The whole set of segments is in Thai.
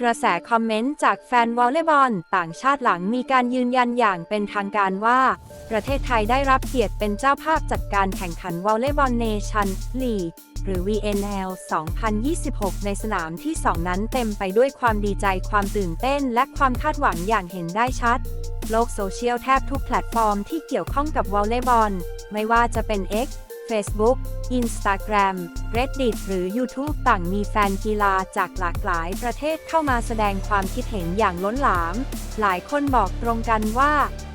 กระแสคอมเมนต์จากแฟนวอลเลย์บอลต่างชาติหลังมีการยืนยันอย่างเป็นทางการว่า ประเทศไทยได้รับเกียรติเป็นเจ้าภาพจัดการแข่งขันวอลเลย์บอลเนชั่นลีกหรือ VNL 2026 ในสนามที่ 2 นั้นเต็มไปด้วยความดีใจความตื่นเต้น และความคาดหวังอย่างเห็นได้ชัด โลกโซเชียลแทบทุกแพลตฟอร์มที่เกี่ยวข้องกับวอลเลย์บอลไม่ว่าจะเป็น X Facebook Instagram Reddit หรือ YouTube ต่างมีแฟนกีฬาจากหลากหลายประเทศเข้ามาแสดงความคิดเห็นอย่างล้นหลาม หลายคนบอกตรงกันว่า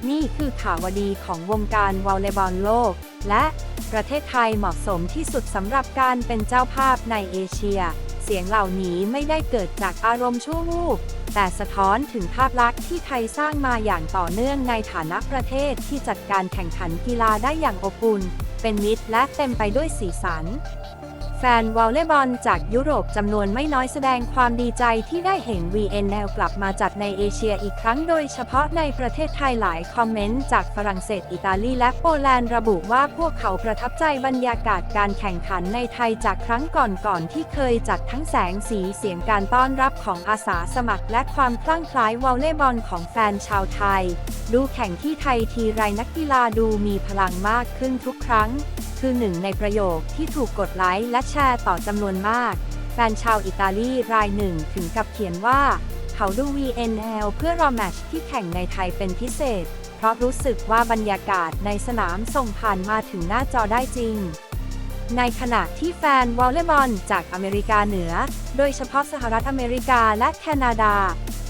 นี่คือข่าวดีของวงการวอลเลย์บอลโลก และประเทศไทยเหมาะสมที่สุดสำหรับการเป็นเจ้าภาพในเอเชีย เสียงเหล่านี้ไม่ได้เกิดจากอารมณ์ชั่ววูบแต่สะท้อนถึงภาพลักษณ์ที่ไทยสร้างมาอย่างต่อเนื่องในฐานะประเทศที่จัดการแข่งขันกีฬาได้อย่างอบอุ่น เป็นมิตรและเต็มไปด้วยสีสัน ฟนวอลเลย์บอลจากยุโรปจำนวนไม่น้อยแสดงความดีใจที่ได้เห็น VNL กลับมาจัดในเอเชียอีกครั้งโดยเฉพาะในประเทศไทยหลายคอมเมนต์จากฝรั่งเศส อิตาลีและโปแลนด์ระบุว่าพวกเขาประทับใจบรรยากาศการแข่งขันในไทยจากครั้งก่อนๆที่เคยจัดทั้งแสงสีเสียงการต้อนรับของอาสาสมัคร และความคลั่งไคล้วอลเลย์บอลของแฟนชาวไทย ดูแข่งที่ไทยทีไรนักกีฬาดูมีพลังมากขึ้นทุกครั้ง คือหนึ่งในประโยคที่ถูกกดไลค์และแชร์ต่อจำนวนมากแฟนชาวอิตาลีรายหนึ่งถึงกับเขียนว่า เขาดู VNL เพื่อรอแมชที่แข่งในไทยเป็นพิเศษ เพราะรู้สึกว่าบรรยากาศในสนามส่งผ่านมาถึงหน้าจอได้จริง ในขณะที่แฟนวอลเลย์บอลจากอเมริกาเหนือ โดยเฉพาะสหรัฐอเมริกาและแคนาดา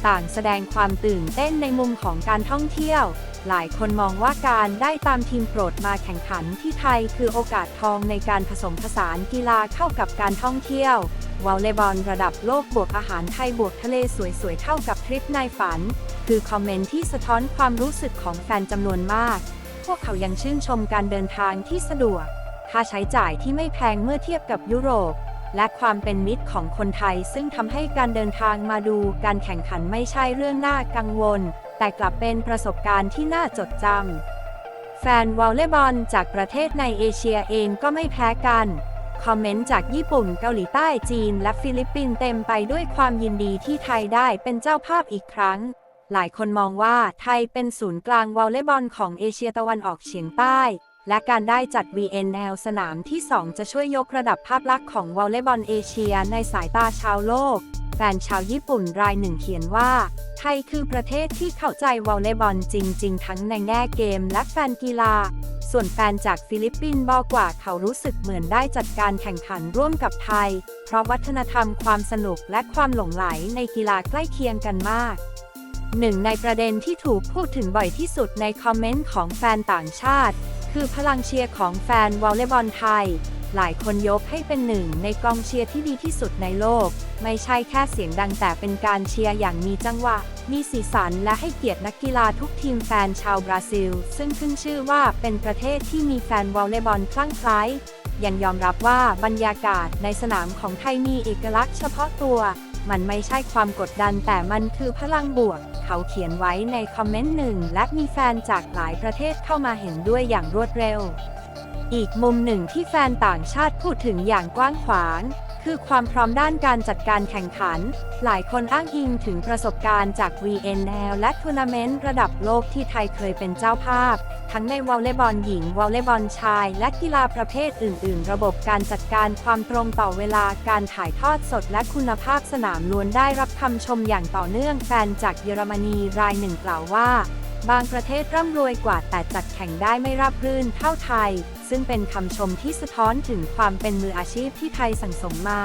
ต่างแสดงความตื่นเต้นในมุมของการท่องเที่ยว หลายคนมองว่าการได้ตามทีมโปรดมาแข่งขันที่ไทยคือโอกาสทองในการผสมผสานกีฬาเข้ากับการท่องเที่ยววอลเลย์บอลระดับโลกบวกอาหารไทยบวกทะเลสวยๆเท่ากับทริปในฝัน คือคอมเมนต์ที่สะท้อนความรู้สึกของแฟนจำนวนมาก พวกเขายังชื่นชมการเดินทางที่สะดวก ค่าใช้จ่ายที่ไม่แพงเมื่อเทียบกับยุโรป และความเป็นมิตรของคนไทย ซึ่งทำให้การเดินทางมาดูการแข่งขันไม่ใช่เรื่องน่ากังวล แต่กลับเป็นประสบการณ์ที่น่าจดจำ แฟนวอลเลย์บอลจากประเทศในเอเชียเองก็ไม่แพ้กัน คอมเมนต์จากญี่ปุ่นเกาหลีใต้จีน และฟิลิปปินส์เต็มไปด้วยความยินดีที่ไทยได้เป็นเจ้าภาพอีกครั้ง หลายคนมองว่าไทยเป็นศูนย์กลางวอลเลย์บอลของเอเชียตะวันออกเฉียงใต้ และการได้จัด VNL สนามที่ 2 จะช่วยยกระดับภาพลักษณ์ของวอลเลย์บอลเอเชียในสายตาชาวโลก แฟนชาวญี่ปุ่นรายหนึ่งเขียนว่า ไทยคือประเทศที่เข้าใจวอลเลย์บอลจริง ๆ ทั้งในแง่เกมและแฟนกีฬา ส่วนแฟนจากฟิลิปปินส์บอกว่าเขารู้สึกเหมือนได้จัดการแข่งขันร่วมกับไทย เพราะวัฒนธรรมความสนุกและความหลงไหลในกีฬาใกล้เคียงกันมากหนึ่งในประเด็นที่ถูกพูดถึงบ่อยที่สุดในคอมเมนต์ของแฟนต่างชาติ คือพลังเชียร์ของแฟนวอลเลย์บอลไทย หลายคนยกให้เป็นหนึ่งในกองเชียร์ที่ดีที่สุดในโลก ไม่ใช่แค่เสียงดังแต่เป็นการเชียร์อย่างมีจังหวะ มีสีสันและให้เกียรตินักกีฬาทุกทีมแฟนชาวบราซิล ซึ่งขึ้นชื่อว่าเป็นประเทศที่มีแฟนวอลเลย์บอลคลั่งไคล้ยังยอมรับว่าบรรยากาศในสนามของไทยมีเอกลักษณ์เฉพาะตัว มันไม่ใช่ความกดดันแต่มันคือพลังบวก เขาเขียนไว้ในคอมเมนต์หนึ่งและมีแฟนจากหลายประเทศเข้ามาเห็นด้วยอย่างรวดเร็ว อีกมุมหนึ่งที่แฟนต่างชาติพูดถึงอย่างกว้างขวาง คือความพร้อมด้านการจัดการแข่งขัน หลายคนอ้างอิงถึงประสบการณ์จาก VNL และทัวร์นาเมนต์ระดับโลกที่ไทยเคยเป็นเจ้าภาพ ทั้งในวอลเลย์บอลหญิง วอลเลย์บอลชาย และกีฬาประเภทอื่น ๆ ระบบการจัดการความตรงต่อเวลาการถ่ายทอดสดและคุณภาพสนามล้วนได้รับคำชมอย่างต่อเนื่องแฟนจากเยอรมนีรายหนึ่งกล่าวว่า บางประเทศร่ำรวยกว่าแต่จัดแข่งได้ไม่ราบรื่นเท่าไทย ซึ่งเป็นคำชมที่สะท้อนถึงความเป็นมืออาชีพที่ไทยสั่งสมมา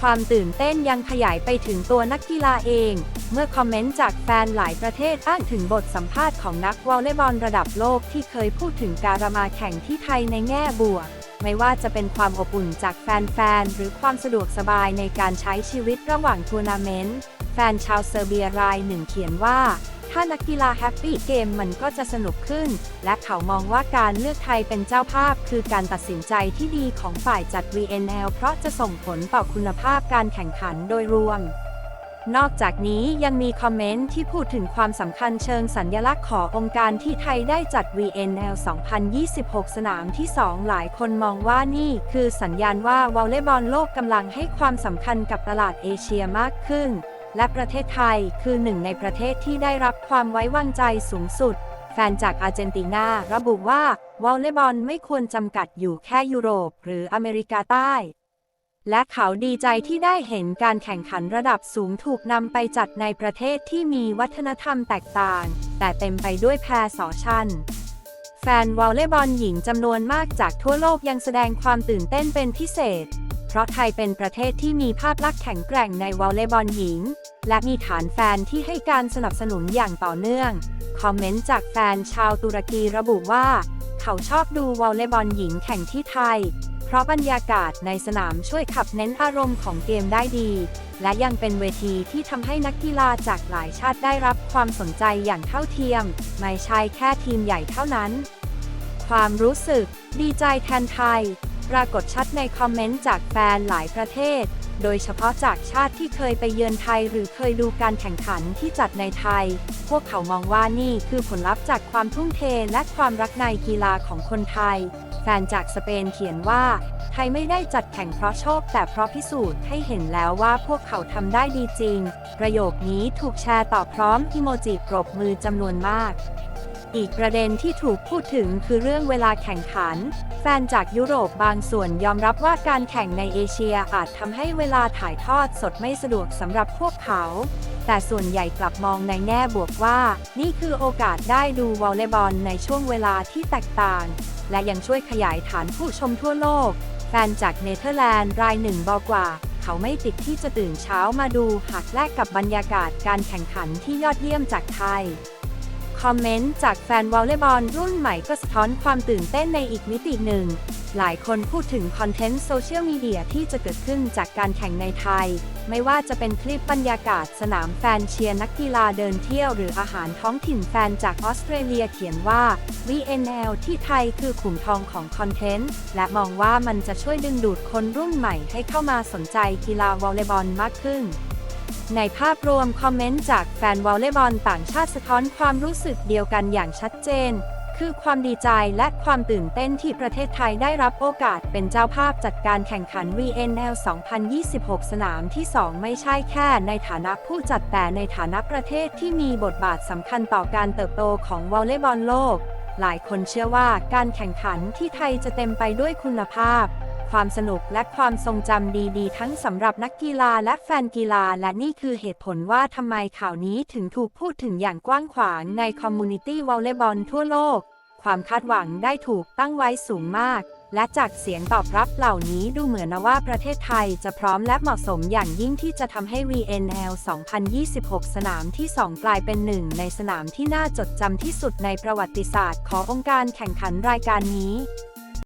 ความตื่นเต้นยังขยายไปถึงตัวนักกีฬาเอง เมื่อคอมเมนต์จากแฟนหลายประเทศอ้างถึงบทสัมภาษณ์ของนักวอลเลย์บอลระดับโลกที่เคยพูดถึงการมาแข่งที่ไทยในแง่บวกไม่ว่าจะเป็นความอบอุ่นจากแฟนๆ หรือความสะดวกสบายในการใช้ชีวิตระหว่างทัวร์นาเมนต์ แฟนชาวเซอร์เบียรายหนึ่งเขียนว่า ถ้านักกีฬาแฮปปี้เกมมันก็จะสนุกขึ้น และเขามองว่าการเลือกไทยเป็นเจ้าภาพ คือการตัดสินใจที่ดีของฝ่ายจัด VNL เพราะจะส่งผลต่อคุณภาพการแข่งขันโดยรวม นอกจากนี้ยังมีคอมเมนต์ที่พูดถึงความสำคัญเชิงสัญญลักษณ์ขององค์การที่ไทยได้จัด VNL 2026 สนามที่ 2 หลายคนมองว่านี่คือสัญญาณว่าวอลเลย์บอลโลกกำลังให้ความสำคัญกับตลาดเอเชียมากขึ้น และประเทศไทยคือหนึ่งในประเทศที่ได้รับความไว้วางใจสูงสุด แฟนจากอาร์เจนตินาระบุว่าวอลเลย์บอลไม่ควรจำกัดอยู่แค่ยุโรป หรืออเมริกาใต้ และเขาดีใจที่ได้เห็นการแข่งขันระดับสูงถูกนำไปจัดในประเทศที่มีวัฒนธรรมแตกต่าง แต่เต็มไปด้วยแพรสอชันแฟนวอลเลย์บอลหญิงจำนวนมากจากทั่วโลกยังแสดงความตื่นเต้นเป็นพิเศษ เพราะไทยเป็นประเทศที่มีภาพลักษณ์แข็งแกร่งในวอลเลย์บอลหญิง และมีฐานแฟนที่ให้การสนับสนุนอย่างต่อเนื่อง คอมเมนต์จากแฟนชาวตุรกีระบุว่า เขาชอบดูวอลเลย์บอลหญิงแข่งที่ไทย เพราะบรรยากาศในสนามช่วยขับเน้นอารมณ์ของเกมได้ดี และยังเป็นเวทีที่ทำให้นักกีฬาจากหลายชาติได้รับความสนใจอย่างเท่าเทียม ไม่ใช่แค่ทีมใหญ่เท่านั้น ความรู้สึก ดีใจแทนไทย ปรากฏชัดในคอมเมนต์จากแฟนหลายประเทศ โดยเฉพาะจากชาติที่เคยไปเยือนไทยหรือเคยดูการแข่งขันที่จัดในไทย พวกเขามองว่านี่คือผลลัพธ์จากความทุ่มเทและความรักในกีฬาของคนไทย แฟนจากสเปนเขียนว่า ไทยไม่ได้จัดแข่งเพราะโชค แต่เพราะพิสูจน์ให้เห็นแล้วว่าพวกเขาทำได้ดีจริง ประโยคนี้ถูกแชร์ต่อพร้อมอิโมจิปรบมือจำนวนมาก อีกประเด็นที่ถูกพูดถึงคือเรื่องเวลาแข่งขัน แฟนจากยุโรปบางส่วนยอมรับว่าการแข่งในเอเชียอาจทำให้เวลาถ่ายทอดสดไม่สะดวกสำหรับพวกเขา แต่ส่วนใหญ่กลับมองในแง่บวกว่า นี่คือโอกาสได้ดูวอลเลย์บอลในช่วงเวลาที่แตกต่าง และยังช่วยขยายฐานผู้ชมทั่วโลก แฟนจากเนเธอร์แลนด์รายหนึ่งบอกว่าเขาไม่ติดที่จะตื่นเช้ามาดูหากแลกกับบรรยากาศการแข่งขันที่ยอดเยี่ยมจากไทย คอมเมนต์จากแฟนวอลเลย์บอลรุ่นใหม่ก็สะท้อนความตื่นเต้นในอีกมิติหนึ่ง หลายคนพูดถึงคอนเทนต์โซเชียลมีเดียที่จะเกิดขึ้นจากการแข่งในไทย ไม่ว่าจะเป็นคลิปบรรยากาศสนามแฟนเชียร์นักกีฬาเดินเที่ยวหรืออาหารท้องถิ่นแฟนจากออสเตรเลียเขียนว่า VNL ที่ไทยคือขุมทองของคอนเทนต์ และมองว่ามันจะช่วยดึงดูดคนรุ่นใหม่ให้เข้ามาสนใจกีฬาวอลเลย์บอลมากขึ้น ในภาพรวมคอมเมนต์จากแฟนวอลเลย์บอลต่างชาติสะท้อนความรู้สึกเดียวกันอย่างชัดเจน คือความดีใจและความตื่นเต้นที่ประเทศไทยได้รับโอกาสเป็นเจ้าภาพจัดการแข่งขัน VNL 2026 สนามที่ 2 ไม่ใช่แค่ในฐานะผู้จัดแต่ในฐานะประเทศที่มีบทบาทสำคัญต่อการเติบโตของวอลเลย์บอลโลก หลายคนเชื่อว่าการแข่งขันที่ไทยจะเต็มไปด้วยคุณภาพ ความสนุกและความทรงจำดีๆ ทั้งสำหรับนักกีฬาและแฟนกีฬา และนี่คือเหตุผลว่าทำไมข่าวนี้ถึงถูกพูดถึงอย่างกว้างขวางในคอมมูนิตี้วอลเลย์บอลทั่วโลก ความคาดหวังได้ถูกตั้งไว้สูงมาก และจากเสียงตอบรับเหล่านี้ดูเหมือนนะว่าประเทศไทยจะพร้อมและเหมาะสมอย่างยิ่งที่จะทำให้ VNL 2026 สนามที่ 2 กลายเป็นหนึ่งในสนามที่น่าจดจำที่สุดในประวัติศาสตร์ขององค์การแข่งขันรายการนี้